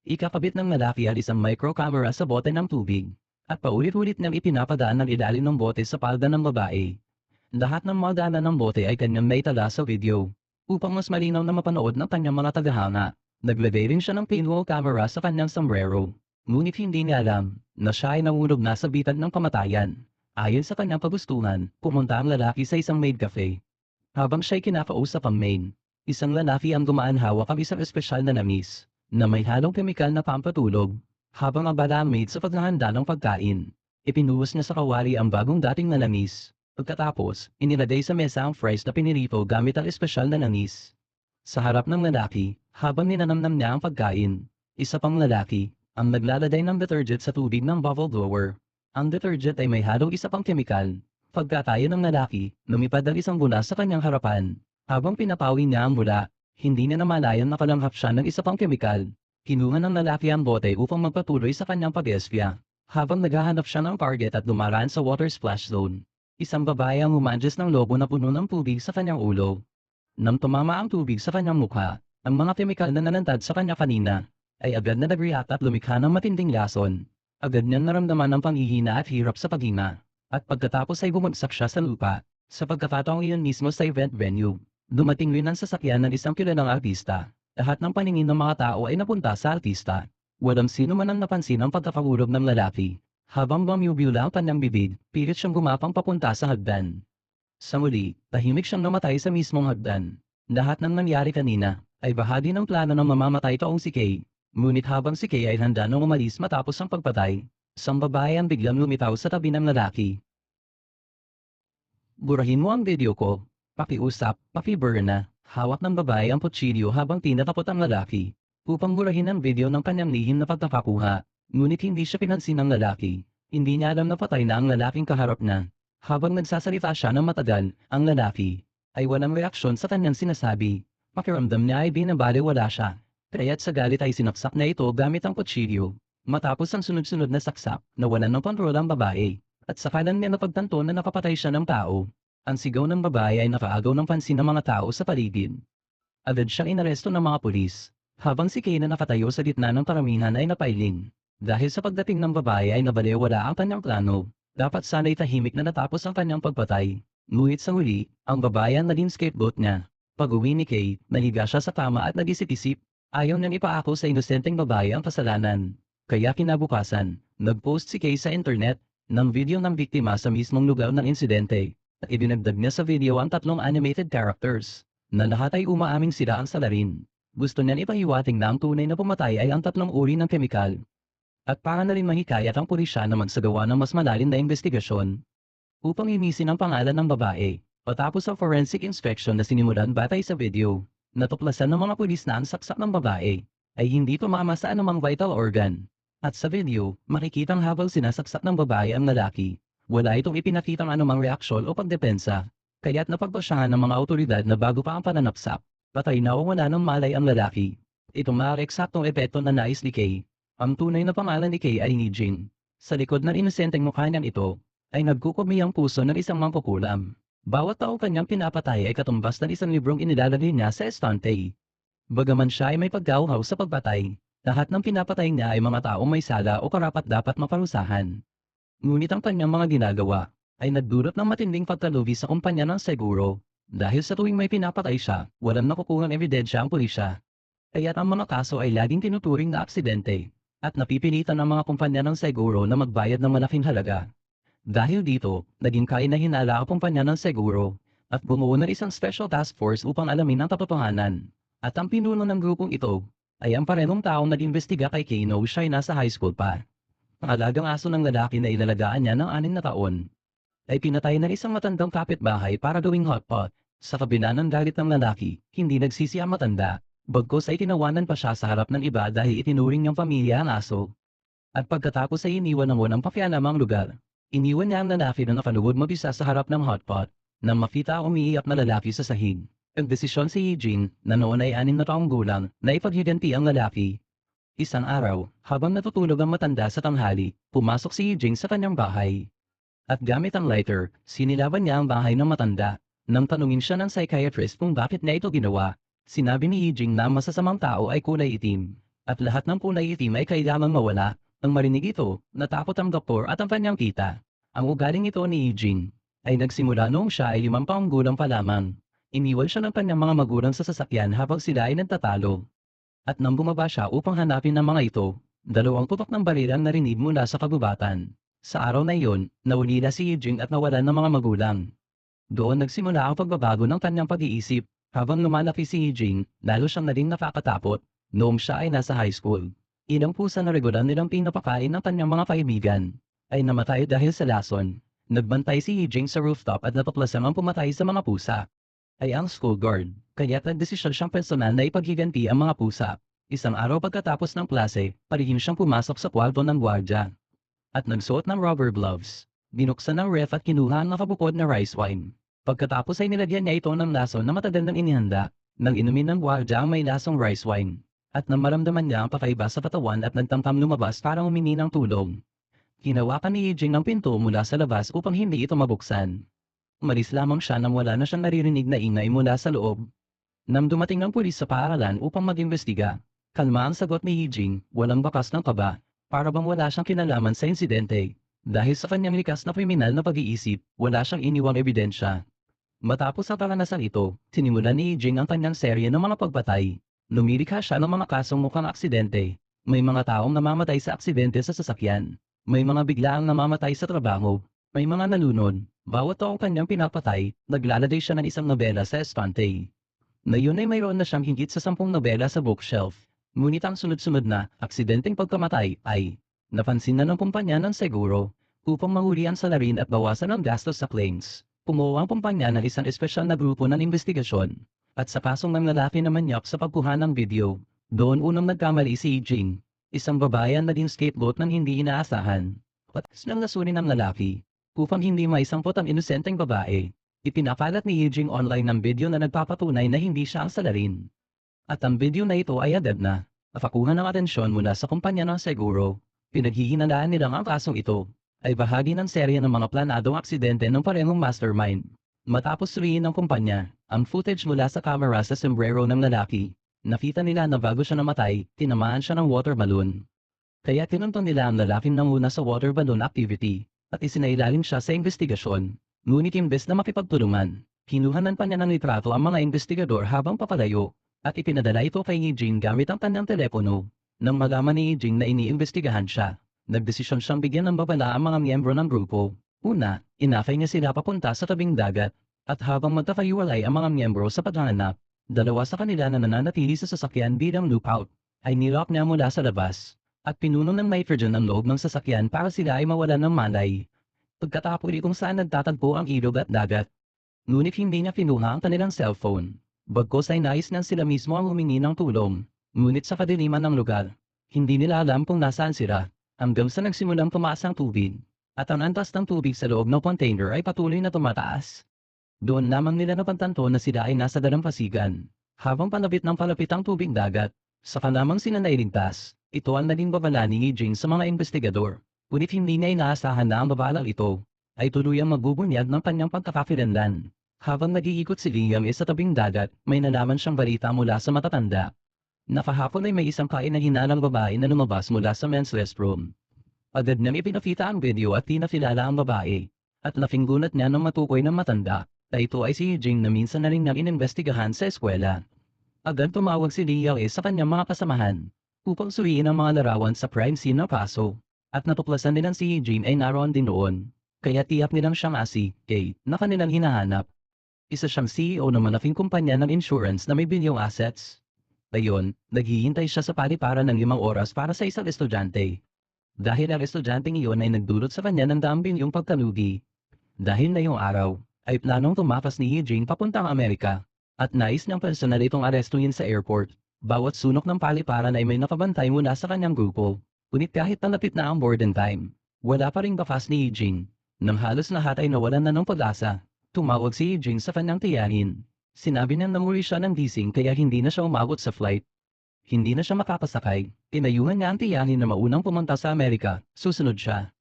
Ikakabit ng lalaki ang isang micro camera sa bote ng tubig at paulit-ulit niyang ipinapadaan ng ilalim ng bote sa palda ng babae. Lahat ng mga daanan ng bote ay kanyang naitala sa video upang mas malinaw na mapanood ng kanyang mga tagahanga. Naglagay rin siya ng pinhole camera sa kanyang sombrero. Ngunit hindi niya alam na siya ay nangunog na sa bitan ng kamatayan. Ayon sa kanyang pagustuhan, pumunta ang lalaki sa isang maid cafe. Habang siya'y kinakausap ang main, isang lalaki ang gumaan hawak ang isang espesyal na namis na may halong kemikal na pampatulog. Habang ang maid sa paghahanda ng pagkain, ipinuhos niya sa kawali ang bagong dating na namis. Pagkatapos, inilagay sa mesa ang fries na pinirito gamit ang espesyal na namis. Sa harap ng lalaki, habang ninanamnam niya ang pagkain, isa pang lalaki, ang naglalagay ng detergent sa tubig ng bubble blower. Ang detergent ay may halong isa pang kemikal. Pagkatayo ng lalaki, lumipad ang isang bula sa kanyang harapan. Habang pinapawi niya ang bula, hindi niya namalayan na kalanghap siya ng isa pang kemikal. Kinuha ng lalaki ang bote upang magpatuloy sa kanyang pag-espya. Habang naghahanap siya ng target at dumaraan sa water splash zone, isang babae ang umadjust ng lobo na puno ng tubig sa kanyang ulo. Nang tumama ang tubig sa kanyang mukha, ang mga kemikal na nanantad sa kanya kanina, ay agad na nag-react at lumikha ng matinding lason. Agad niyang naramdaman ang panghihina at hirap sa paghinga. At pagkatapos ay bumagsak siya sa lupa. Sa pagkakataong iyon mismo sa event venue, dumating rin ang sasakyan ng isang kilalang artista. Lahat ng paningin ng mga tao ay napunta sa artista. Walang sino man ang napansin ang pagkakakulog ng lalaki. Habang bumibula ang kanyang bibig, pilit siyang gumapang papunta sa hagdan. Sa muli, tahimik siyang namatay sa mismong hagdan. Lahat ng nangyari kanina, ay bahagi ng plano ng mamamatay taong si Kay. Ngunit habang si Kay ay handa nang umalis matapos ang pagpatay, isang babae ang biglang lumitaw sa tabi ng lalaki. Burahin mo ang video ko. Pakiusap, pakiburn na. Hawak ng babae ang kutsilyo habang tinatapot ang lalaki. Upang burahin ang video ng kanyang lihim na pagkakakuha. Ngunit hindi siya pinansin ng lalaki. Hindi niya alam na patay na ang lalaking kaharap na. Habang nagsasalita siya ng matagal, ang lalaki ay walang reaksyon sa kanyang sinasabi. Pakiramdam niya ay binabaliwala siya. Kaya't sa galit ay sinaksak na ito gamit ang kutsilyo. Matapos ang sunod-sunod na saksak, nawalan ng kontrol ang babae. At sa kanan niya napagtanto na nakapatay siya ng tao. Ang sigaw ng babae ay nakaagaw ng pansin ng mga tao sa paligid. Agad siyang inaresto ng mga pulis. Habang si Kay na nakatayo sa gitna ng karamihan ay napailing. Dahil sa pagdating ng babae ay nabalewala ang kanyang plano. Dapat sana'y tahimik na natapos ang kanyang pagpatay. Ngunit sa huli, ang babae ang naging scapegoat niya. Pag-uwi ni Kay, nahiga siya sa kama at nag-isip-isip. Ayaw niyang ipaako sa inosenteng babae ang kasalanan. Kaya kinabukasan, nag-post si Kay sa internet ng video ng biktima sa mismong lugar ng insidente. Idinagdag niya sa video ang tatlong animated characters, na lahat ay umaaming sila ang salarin. Gusto niyan ipahiwating na ang tunay na pumatay ay ang tatlong uri ng kemikal. At para na rin mahikayat ang pulisya na magsagawa ng mas malalim na investigasyon. Upang imisin ang pangalan ng babae, patapos ang forensic inspection na sinimulan batay sa video, natuklasan ng mga pulis na ang saksak ng babae ay hindi tumama sa anumang vital organ. At sa video, makikitang habang sinasaksak ng babae ang lalaki, wala itong ipinakitang anumang reaksyon o pagdepensa. Kaya't napagpasyahan ng mga autoridad na bago pa ang pananapsak, patay na o wala ng malay ang lalaki. Ito maaari eksaktong epekto na nais ni Kay. Ang tunay na pangalan ni Kay ay ni Jean. Sa likod ng inosenteng mukha niyan ito, ay nagkukumi ang puso ng isang mangkukulam. Bawat tao kanyang pinapatay ay katumbas ng isang librong inilalagay niya sa estante. Bagaman siya ay may pagkauhaw sa pagpatay, lahat ng pinapatay niya ay mga taong may sala o karapat dapat maparusahan. Ngunit ang kanyang mga ginagawa ay nagdulot ng matinding pagkalugi sa kumpanya ng seguro. Dahil sa tuwing may pinapatay siya, walang nakukuhang ebidensya ang pulisya. Kaya't ang mga kaso ay laging tinuturing na aksidente at napipilitan ng mga kumpanya ng seguro na magbayad ng malaking halaga. Dahil dito, naging kainahinala ang kumpanya ng seguro at bumuo ng isang special task force upang alamin ang katotohanan. At ang pinuno ng grupong ito ay ang parehong taong nag-imbestiga kay Kano siya nasa high school pa. Ang alagang aso ng lalaki na ilalagaan niya ng anin na taon ay pinatay ng isang matandang kapitbahay para gawing hotpot. Sa kabila ng galit ng lalaki, hindi nagsisi ang matanda. Bagkos ay tinawanan pa siya sa harap ng iba dahil itinuring niyang pamilya ang aso. At pagkatapos ay iniwan ng pakialamang lugar. Iniwan niya ang lalaki na nakaluhod mabisa sa harap ng hotpot nang makita umiiyak na lalaki sa sahig. Ang desisyon si Eugene, na noon ay anim na taong gulang, na ipaghiganti ang lalaki. Isang araw, habang natutulog ang matanda sa tanghali, pumasok si Eugene sa kanyang bahay. At gamit ang lighter, sinilaban niya ang bahay ng matanda. Nang tanungin siya ng psychiatrist kung bakit niya ito ginawa, sinabi ni Eugene na masasamang tao ay kulay itim. At lahat ng kulay itim ay kailangang mawala. Nang marinig ito, natakot ang doktor at ang kanyang tita. Ang ugaling ito ni Eugene ay nagsimula noong siya ay limang taong gulang pa lamang. Iniwan siya ng kanyang mga magulang sa sasakyan habang sila ay nagtatalo. At nang bumaba siya upang hanapin ang mga ito, dalawang putok ng baril ang narinig mula sa kagubatan. Sa araw na iyon, naulila si Eugene at nawalan ng mga magulang. Doon nagsimula ang pagbabago ng kanyang pag-iisip. Habang lumalaki si Eugene, lalo siyang naging nakakatakot noong siya ay nasa high school. Ilang pusa na regular nilang pinapakain ng kanyang mga kaibigan ay namatay dahil sa lason. Nagbantay si Eugene sa rooftop at natuklasan ang pumatay sa mga pusa. Ay ang school guard, kaya nagdesisyon siyang personal na ipaghiganti ang mga pusa. Isang araw pagkatapos ng klase, parihim siyang pumasok sa kwarto ng gwardya. At nagsuot ng rubber gloves. Binuksan ng ref at kinuha ang nakabukod na rice wine. Pagkatapos ay nilagyan niya ito ng lason na matagal inihanda. Nang inumin ng gwardya ang may lasong rice wine. At nang maramdaman niya ang pakaiba sa katawan at nagtamtam lumabas para humingi ng tulong. Hinawakan ni Eugene ang pinto mula sa labas upang hindi ito mabuksan. Umalis lamang siya nang wala na siyang naririnig na ingay mula sa loob. Nang dumating ang pulis sa paaralan upang mag-imbestiga, kalma ang sagot ni Eugene, walang bakas ng kaba, para bang wala siyang kinalaman sa insidente. Dahil sa kanyang likas na kriminal na pag-iisip, wala siyang iniwang ebidensya. Matapos sa karanasan ito, sinimulan ni Eugene ang kanyang serye ng mga pagpatay. Lumilikha siya ng mga kasong mukhang aksidente. May mga taong namamatay sa aksidente sa sasakyan. May mga biglaang namamatay sa trabaho. May mga nalunod. Bawat taong kanyang pinapatay, naglalagay siya ng isang nobela sa espante. Ngayon ay mayroon na siyang higit sa sampung nobela sa bookshelf. Ngunit ang sunod-sunod na, aksidenteng pagkamatay ay, napansin na ng kumpanya ng seguro, upang mahuli ang salarin at bawasan ang gastos sa claims. Pumuha ang kumpanya ng isang espesyal na grupo ng investigasyon. At sa pasong ng lalaki na manyak sa pagkuha ng video, doon unang nagkamali si Eugene, isang babae ang naging scapegoat ng hindi inaasahan. Patas nang nasunin ng lalaki, upang hindi maisampot ang inosenteng babae. Ipinakalat ni Eugene online ng video na nagpapatunay na hindi siya ang salarin. At ang video na ito ay agad na, napakuha ng atensyon mula sa kumpanya ng seguro. Pinaghihinalaan nilang ang kasong ito, ay bahagi ng serye ng mga planadong aksidente ng parehong mastermind. Matapos suriin ng kumpanya, ang footage mula sa camera sa sombrero ng lalaki, nakita nila na bago siya namatay, tinamaan siya ng water balloon. Kaya tinuntun nila ang lalaking nanguna sa water balloon activity, at isinailalim siya sa investigasyon. Ngunit imbes na makipagtulungan, kinuhanan pa niya ng litrato ang mga investigador habang papalayo, at ipinadala ito kay Eugene gamit ang kanyang telepono. Nang malaman ni Eugene na iniimbestigahan siya, nagdesisyon siyang bigyan ng babala ang mga miyembro ng grupo. Una, inakay niya sila papunta sa tabing dagat, at habang magkakaiwalay ang mga miyembro sa paghahanap, dalawa sa kanila na nananatili sa sasakyan bilang lookout, ay nilock niya mula sa labas, at pinuno ng nitrogen ang loob ng sasakyan para sila ay mawalan ng malay. Pagkatapos kung saan nagtatagpo ang ilog at dagat. Ngunit hindi niya kinuha ang kanilang cellphone. Bagkos ay nais nang sila mismo ang humingi ng tulong. Ngunit sa kadiliman ng lugar, hindi nila alam kung nasaan sila, hanggang sa nagsimulang tumaas ang tubig, at ang antas ng tubig sa loob ng container ay patuloy na tumataas. Doon lamang nila napantanto na sila ay nasa dalampasigan. Habang palapit ng palapit ang tubig dagat, saka lamang sila nailigtas, ito ang naging babala ni Eugene sa mga investigador. Ngunit hindi niya inaasahan na ang babalang ito ay tuluyang magbubunyag ng kanyang pagkakakilanlan. Habang nag-iikot si Liam sa tabing dagat, may nalaman siyang balita mula sa matatanda. Nakahapon ay may isang kain na hinalang babae na lumabas mula sa men's restroom. Agad niyang ipinakita ang video at tinakilala ang babae. At napinggunat niya ng matukoy ng matanda, na ito ay si Eugene na minsan na rin niyang inimbestigahan sa eskwela. Agad tumawag si Liam sa kanyang mga kasamahan, upang suriin ang mga larawan sa crime scene ng kaso. At natuklasan nilang si Eugene ay naroon din noon. Kaya tiyak nilang siyang asi, Kate, na kanilang hinahanap. Isa siyang CEO ng malaking kumpanya ng insurance na may bilyong assets. Ngayon, naghihintay siya sa paliparan ng limang oras para sa isang estudyante. Dahil ang estudyanteng iyon ay nagdulot sa kanya ng daang bilyong pagkalugi. Dahil na yung araw, ay planong tumakas ni Eugene papuntang Amerika. At nais niyang personal itong arestuhin sa airport. Bawat sunok ng paliparan ay may nakabantay mula sa kanyang grupo. Ngunit kahit nalapit na ang boarding time, wala pa ring bakas ni Eugene. Nang halos lahat ay nawalan na ng pag-asa, tumawag si Eugene sa kanyang tiyahin. Sinabi niyang namuli siya ng gising kaya hindi na siya umabot sa flight. Hindi na siya makapasakay. Tinayuhan niya ang tiyahin na maunang pumunta sa Amerika. Susunod siya.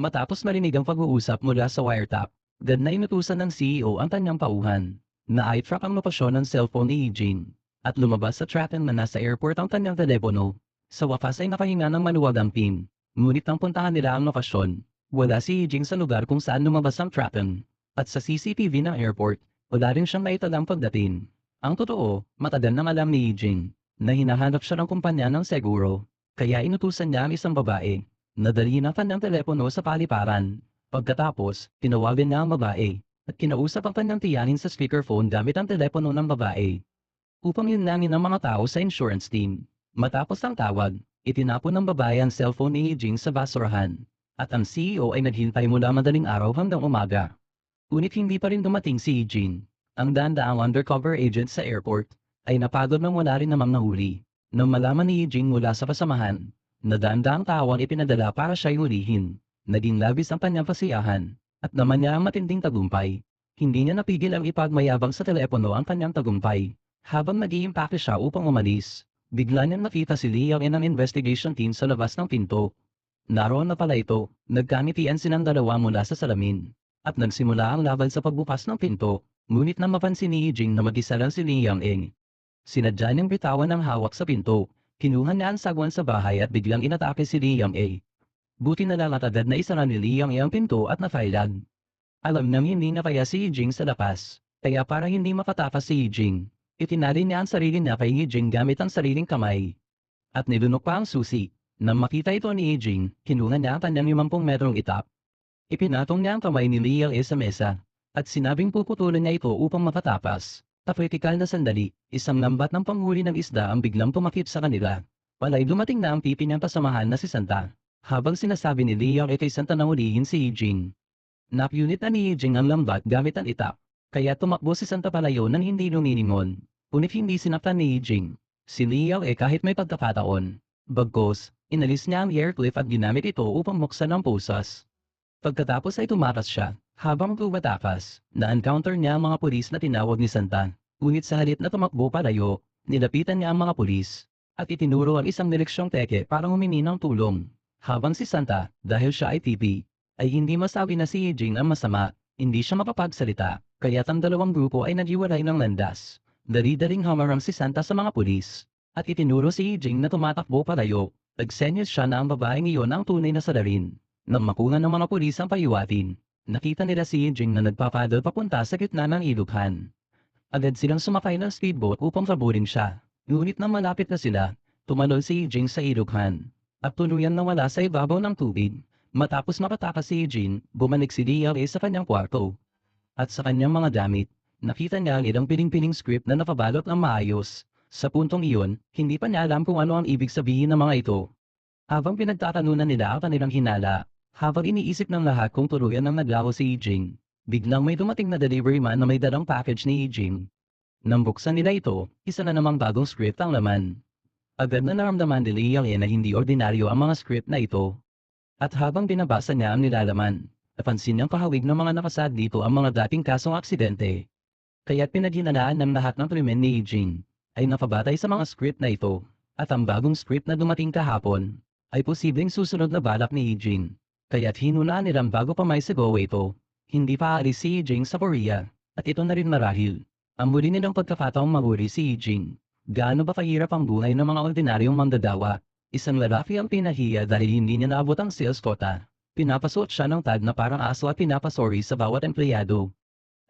Matapos marinig ang pag-uusap mula sa wiretap, agad na inutusan ng CEO ang kanyang pauhan. Na i-track ang lokasyon ng cellphone ni Eugene. At lumabas sa tracking na nasa airport ang kanyang telepono. Sa wakas ay nakahinga ng maluwag ang team. Ngunit nang puntahan nila ang lokasyon, wala si Yijing sa lugar kung saan lumabas ang Trappen. At sa CCTV ng airport, wala rin siyang naitalang pagdating. Ang totoo, matagal nang alam ni Yijing na hinahanap siya ng kumpanya ng seguro. Kaya inutusan niya ang isang babae. Nadali na kanyang telepono sa paliparan. Pagkatapos, tinawagan niya ang babae at kinausap ang kanyang tiyanin sa speakerphone gamit ang telepono ng babae. Upang yunangin ang mga tao sa insurance team. Matapos ang tawag, itinapon ng babae cellphone ni Yijing sa basurahan. At ang CEO ay naghintay mula madaling araw hanggang umaga. Ngunit hindi pa rin dumating si Yijing. Ang dandaang undercover agent sa airport ay napagod nang wala rin namang nahuli. Nang malaman ni Yijing mula sa kasamahan, na daang tawang ipinadala para siya hulihin. Naging labis ang kanyang kasiyahan, at naman niya ang matinding tagumpay. Hindi niya napigil ang ipagmayabang sa telepono ang kanyang tagumpay. Habang nag-iimpake siya upang umalis, bigla niyang nakita si Liang ng investigation team sa labas ng pinto. Naroon na pala ito, nagkamitian silang dalawa mula sa salamin. At nagsimula ang laban sa pagbukas ng pinto, ngunit na mapansin ni Yijing na mag-isa lang si Liang Eng. Sinadya niyang bitawan ang hawak sa pinto, kinuha niya ang sagwan sa bahay at biglang inatake si Liang A. Buti na lang at agad na isara ni Liang A ang pinto at nafailag. Alam nang hindi na kaya si Yijing sa lapas, kaya para hindi makatakas si Yijing, itinali niya ang sarili niya kay Yijing gamit ang sariling kamay. At nilunok pa ang susi. Nang makita ito ni Yijing, kinuha niya ang kanyang 50 metrong itap. Ipinatong niya ang kamay ni A sa mesa, at sinabing puputulan niya ito upang makatapas. Sa kritikal na sandali, isang lambat ng panghuli ng isda ang biglang pumakip sa kanila. Palay dumating na ang pipi niyang kasamahan na si Santa. Habang sinasabi ni Liang kay Santa na hulihin si Yijing. Napunit na ni Yijing ang lambat gamit ang itap. Kaya tumakbo si Santa palayo nang hindi luminingon. Ngunit hindi sinaptan ni Yijing. Si Liang eh kahit may pagkakataon. Bagkos, inalis niya ang air cliff at ginamit ito upang buksan ang pusas. Pagkatapos ay tumakas siya. Habang tumatakas, na-encounter niya ang mga pulis na tinawag ni Santa. Ngunit sa halip na tumakbo palayo, nilapitan niya ang mga pulis. At itinuro ang isang direksyong teke para humingi ng tulong. Habang si Santa, dahil siya ay TV, ay hindi masabi na si Yijing ang masama, hindi siya makapagsalita, kaya ang dalawang grupo ay naghiwalay ng landas. Dali-daling hamarang si Santa sa mga pulis, at itinuro si Yijing na tumatakbo palayo, nagsenyas siya na ang babaeng iyon ang tunay na salarin. Nang makuha ng mga pulis ang payuwatin, nakita nila si Yijing na nagpapadal papunta sa gitna ng ilughan. Agad silang sumakay ng speedboat upang paburin siya. Ngunit nang malapit na sila, tumalon si Yijing sa ilughan at tuluyan na wala sa ibabaw ng tubig. Matapos makatakas si Eugene, bumalik si DLA sa kanyang kwarto. At sa kanyang mga damit, nakita niya ang ilang piling-piling script na napabalot ng maayos. Sa puntong iyon, hindi pa niya alam kung ano ang ibig sabihin ng mga ito. Habang pinagtatanunan nila ang kanilang hinala, habang iniisip ng lahat kung tuluyan ang naglaho si Eugene, biglang may dumating na delivery man na may dalang package ni Eugene. Nang buksan nila ito, isa na namang bagong script ang laman. Agad na naramdaman ni Liang na hindi ordinaryo ang mga script na ito. At habang binabasa niya ang nilalaman, napansin niyang kahawig ng mga nakasad dito ang mga dating kasong aksidente. Kaya't pinaghinanaan ng lahat ng krimen ni Eugene ay napabatay sa mga script na ito, at ang bagong script na dumating kahapon ay posibleng susunod na balak ni Eugene. Kaya't hinunaan nilang bago pa may sigaw ito, hindi pa aalis si Eugene sa Korea, at ito na rin marahil. Ang muli nilang pagkakataong mahuli si Eugene. Gaano ba kahirap ang buhay ng mga ordinaryong mandadawa? Isang lalaki ang pinahiya dahil hindi niya naabot ang sales quota. Pinapasuot siya ng tag na parang aso at pinapasori sa bawat empleyado.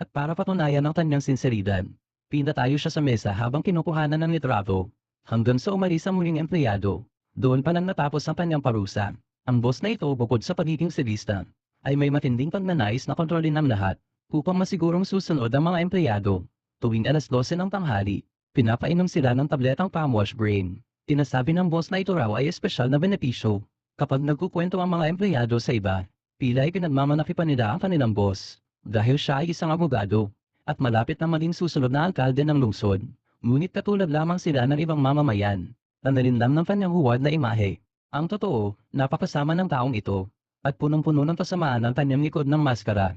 At para patunayan ang kanyang sinseridad, pinatayo siya sa mesa habang kinukuhanan ng litrato. Hanggang sa umalis ang muling empleyado. Doon pa nang natapos ang kanyang parusa. Ang boss na ito bukod sa pagiging silista, ay may matinding pagnanais na kontrolin ang lahat upang masigurong susunod ang mga empleyado. Tuwing alas 12 ng tanghali, Pinapainom sila ng tabletang pamwash brain. Tinasabi ng boss na ito raw ay espesyal na benepisyo. Kapag nagkukwento ang mga empleyado sa iba, pila ay pinagmamanaki pa nila ang kanilang boss. Dahil siya ay isang abogado. At malapit na maging susunod na alkalde ng lungsod. Ngunit katulad lamang sila ng ibang mamamayan. Na nalinlam ng kanyang huwad na imahe. Ang totoo, napakasama ng taong ito. At punong-puno ng kasamaan ang kanyang likod ng maskara.